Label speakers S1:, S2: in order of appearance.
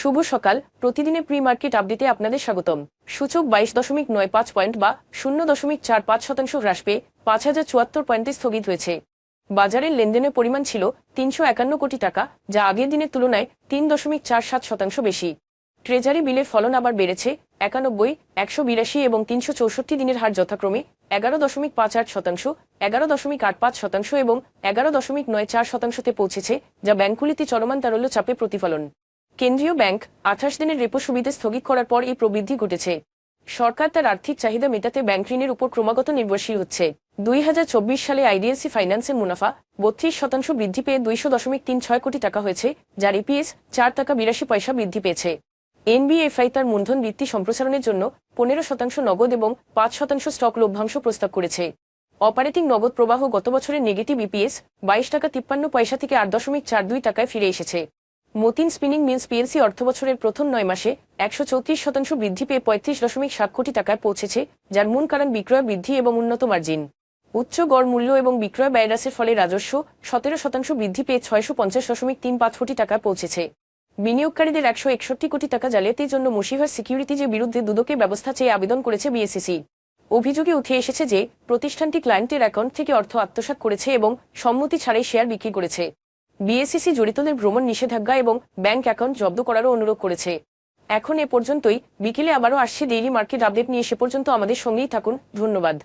S1: শুভ সকাল। প্রতিদিনের pre market আপডেটে আপনাদের স্বাগতম। সূচক বাইশ দশমিক নয় পাঁচ পয়েন্ট বা শূন্য দশমিক চার পাঁচ শতাংশ হ্রাস পেয়ে পাঁচ হাজার চুয়াত্তর পয়েন্টে স্থগিত হয়েছে। বাজারের লেনদেনের পরিমাণ ছিল তিনশো একান্ন কোটি টাকা, যা আগের দিনের তুলনায় তিন দশমিক চার সাত শতাংশ বেশি। ট্রেজারি বিলের ফলন আবার বেড়েছে একানব্বই, একশো বিরাশি এবং তিনশো চৌষট্টি দিনের হার যথাক্রমে এগারো দশমিক পাঁচ আট শতাংশ, এগারো দশমিক আট পাঁচ শতাংশ এবং এগারো দশমিক নয় চার শতাংশতে পৌঁছেছে, যা ব্যাংকগুলিতে চলমান তারল্য চাপে প্রতিফলন। কেন্দ্রীয় ব্যাংক আঠাশ দিনের রেপো সুবিধে স্থগিত করার পর এই প্রবৃদ্ধি ঘটেছে। সরকার তার আর্থিক চাহিদা মেটাতে ব্যাংক ঋণের উপর ক্রমাগত নির্ভরশীল হচ্ছে। দুই হাজার চব্বিশ সালে আইডিএলসি ফাইন্যান্সের মুনাফা বত্রিশ শতাংশ বৃদ্ধি পেয়ে দুইশো দশমিক তিন ছয় কোটি টাকা হয়েছে, যার ইপিএস চার টাকা বিরাশি পয়সা বৃদ্ধি পেয়েছে। এনবিএফআই তার মূলধন বৃত্তি সম্প্রসারণের জন্য পনেরো শতাংশ নগদ এবং পাঁচ শতাংশ স্টক লভ্যাংশ প্রস্তাব করেছে। অপারেটিং নগদ প্রবাহ গত বছরের নেগেটিভ ইপিএস বাইশ টাকা তিপ্পান্ন পয়সা থেকে আট দশমিক চার দুই টাকায় ফিরে এসেছে। মতিন স্পিনিং মিলস পিএলসি অর্থবছরের প্রথম নয় মাসে একশো চৌত্রিশ শতাংশ বৃদ্ধি পেয়ে পঁয়ত্রিশ দশমিক সাত কোটি টাকায় পৌঁছেছে, যার মূল কারণ বিক্রয় বৃদ্ধি এবং উন্নত মার্জিন। উচ্চ গড় মূল্য এবং বিক্রয় ব্যয়রাসের ফলে রাজস্ব সতেরো শতাংশ বৃদ্ধি পেয়ে ছয়শো পঞ্চাশ দশমিক তিন পাঁচ কোটি টাকায় পৌঁছেছে। বিনিয়োগকারীদের একশো একষট্টি কোটি টাকা জালিয়াতির জন্য মুশিভার সিকিউরিটিজের বিরুদ্ধে দুদকে ব্যবস্থা চেয়ে আবেদন করেছে বিএসসিসি অভিযোগে উঠে এসেছে যে, প্রতিষ্ঠানটি ক্লায়েন্টের অ্যাকাউন্ট থেকে অর্থ আত্মসাৎ করেছে এবং সম্মতি ছাড়াই শেয়ার বিক্রি করেছে। বিএসসিসি জড়িতদের ভ্রমণ নিষেধাজ্ঞা এবং ব্যাংক অ্যাকাউন্ট জব্দ করারও অনুরোধ করেছে। এখন এ পর্যন্তই। বিকেলে আবারও আসছে ডেইলি মার্কেট আপডেট নিয়ে সে পর্যন্ত আমাদের সঙ্গেই থাকুন। ধন্যবাদ।